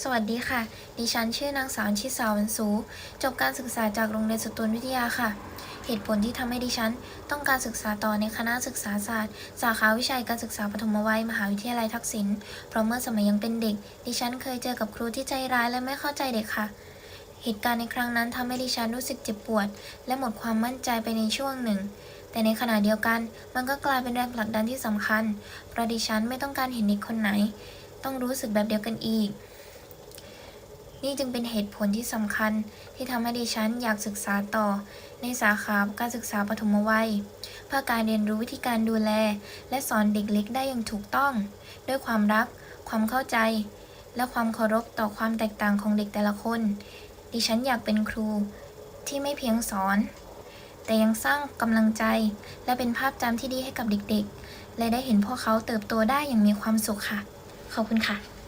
สวัสดีค่ะ ดิฉันชื่อนางสาวชิสาวันสู จบการศึกษาจากโรงเรียนสตูลวิทยาค่ะ เหตุผลที่ทำให้ดิฉัน ต้องการศึกษาต่อในคณะศึกษาศาสตร์ สาขาวิชาการศึกษาปฐมวัยมหาวิทยาลัยทักษิณ เพราะเมื่อสมัยยังเป็นเด็ก ดิฉันเคยเจอกับครูที่ใจร้ายและไม่เข้าใจเด็กค่ะ เหตุการณ์ในครั้งนั้นทำให้ดิฉันรู้สึกเจ็บปวด และหมดความมั่นใจไปในช่วงหนึ่งแต่ในขณะเดียวกันมันก็กลายเป็นแรงผลักดันที่สำคัญ เพราะดิฉันไม่ต้องการเห็นเด็กคนไหน ต้องรู้สึกแบบเดียวกันอีก นี่จึงเป็นเหตุผลที่สำคัญที่ทำให้ดิฉันอยากศึกษาต่อ ในสาขาการศึกษาปฐมวัย เพื่อการเรียนรู้วิธีการดูแล และสอนเด็กเล็กได้อย่างถูกต้อง ด้วยความรัก ความเข้าใจ และความเคารพต่อความแตกต่างของเด็กแต่ละคน ดิฉันอยากเป็นครูที่ไม่เพียงสอน แต่ยังสร้างกำลังใจ และเป็นภาพจำที่ดีให้กับเด็กๆ และได้เห็นพวกเขาเติบโตได้อย่างมีความสุขค่ะ ขอบคุณค่ะ